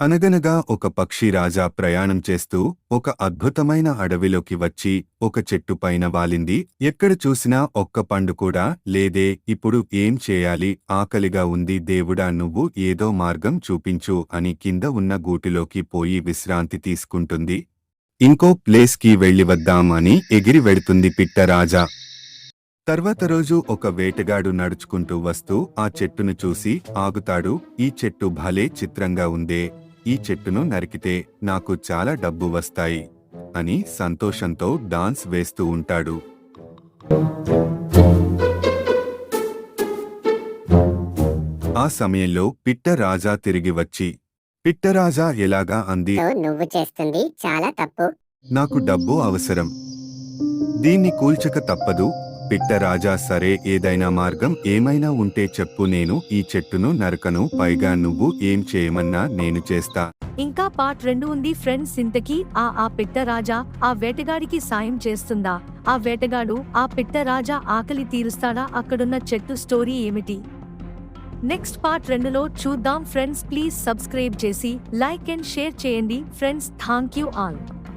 అనగనగా ఒక పక్షి రాజా ప్రయాణం చేస్తూ ఒక అద్భుతమైన అడవిలోకి వచ్చి ఒక చెట్టు పైన వాలింది. ఎక్కడ చూసినా ఒక్క పండు కూడా లేదే ఇప్పుడు ఏం చేయాలి? ఆకలిగా ఉంది దేవుడా నువ్వు ఏదో మార్గం చూపించు అని కింద ఉన్న గూటిలోకి పోయి విశ్రాంతి తీసుకుంటుంది. ఇంకో ప్లేస్కి వెళ్ళి వద్దాం అని ఎగిరి వెడుతుంది పిట్టరాజా తర్వాత రోజు ఒక వేటగాడు నడుచుకుంటూ వస్తూ ఆ చెట్టును చూసి ఆగుతాడు. ఈ చెట్టు భలే చిత్రంగా ఉందే ఈ చెట్టును నరికితే నాకు చాలా డబ్బు వస్తాయి అని సంతోషంతో డాన్స్ వేస్తూ ఉంటాడు. ఆ సమయంలో పిట్టరాజా తిరిగి వచ్చి పిట్టరాజా ఎలాగా అంది? నువ్వు చేస్తుంది చాలా తప్పు. నాకు డబ్బు అవసరం. దీన్ని కూల్చక తప్పదు. పిట్టరాజా సరే ఏదైనా మార్గం ఏమైనా ఉంటే చెప్పు నేను ఈ చెట్టును నరకను పైగా నువ్వు ఏం చేయమన్నా నేను చేస్తా. ఇంకా పార్ట్ రెండు ఉంది ఫ్రెండ్స్ ఇంతకీ ఆ ఆ పిట్టరాజా ఆ వేటగాడికి సాయం చేస్తుందా? ఆ వేటగాడు ఆ పిట్టరాజా ఆకలి తీరుస్తాడా? అక్కడున్న చెట్టు స్టోరీ ఏమిటి? నెక్స్ట్ పార్ట్ రెండులో చూద్దాం ఫ్రెండ్స్ ప్లీజ్ సబ్స్క్రైబ్ చేసి లైక్ అండ్ షేర్ చేయండి. Friends thank you all.